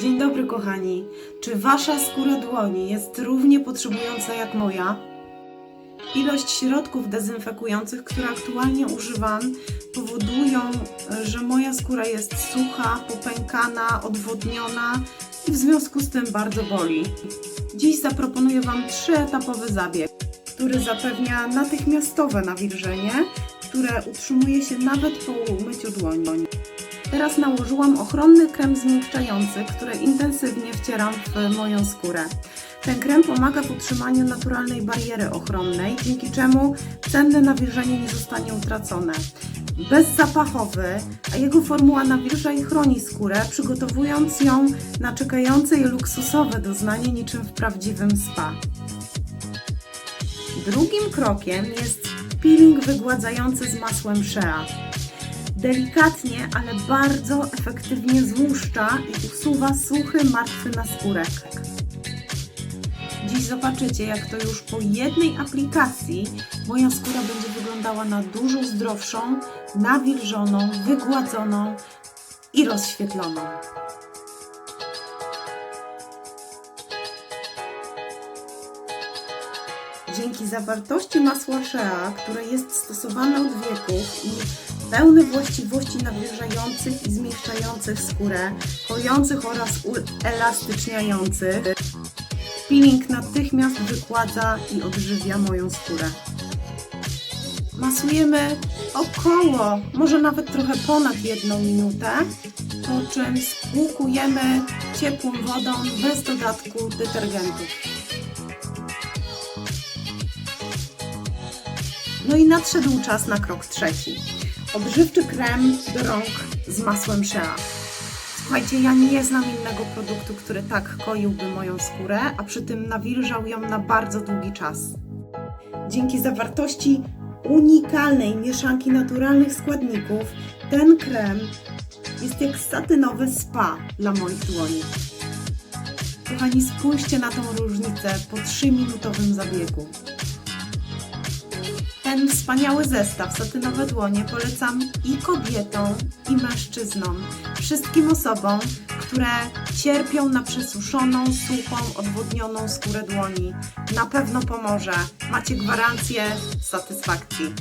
Dzień dobry, kochani. Czy wasza skóra dłoni jest równie potrzebująca jak moja? Ilość środków dezynfekujących, które aktualnie używam, powodują, że moja skóra jest sucha, popękana, odwodniona i w związku z tym bardzo boli. Dziś zaproponuję Wam trzyetapowy zabieg, który zapewnia natychmiastowe nawilżenie, które utrzymuje się nawet po umyciu dłoni. Teraz nałożyłam ochronny krem zmiękczający, który intensywnie wcieram w moją skórę. Ten krem pomaga w utrzymaniu naturalnej bariery ochronnej, dzięki czemu cenne nawilżenie nie zostanie utracone. Bezzapachowy, a jego formuła nawilża i chroni skórę, przygotowując ją na czekające je luksusowe doznanie niczym w prawdziwym spa. Drugim krokiem jest peeling wygładzający z masłem Shea delikatnie, ale bardzo efektywnie złuszcza i usuwa suchy, martwy naskórek. Dziś zobaczycie, jak to już po jednej aplikacji moja skóra będzie wyglądała na dużo zdrowszą, nawilżoną, wygładzoną i rozświetloną. Dzięki zawartości masła Shea, które jest stosowane od wieków i pełne właściwości nawilżających i zmiękczających skórę, kojących oraz uelastyczniających, peeling natychmiast wykładza i odżywia moją skórę. Masujemy około, może nawet trochę ponad jedną minutę, po czym spłukujemy ciepłą wodą bez dodatku detergentów. No i nadszedł czas na krok trzeci. Odżywczy krem do rąk z masłem Shea. Słuchajcie, ja nie znam innego produktu, który tak koiłby moją skórę, a przy tym nawilżał ją na bardzo długi czas. Dzięki zawartości unikalnej mieszanki naturalnych składników, ten krem jest jak satynowy spa dla moich dłoni. Kochani, spójrzcie na tą różnicę po 3-minutowym zabiegu. Ten wspaniały zestaw satynowe dłonie polecam i kobietom, i mężczyznom. Wszystkim osobom, które cierpią na przesuszoną, suchą, odwodnioną skórę dłoni. Na pewno pomoże. Macie gwarancję satysfakcji.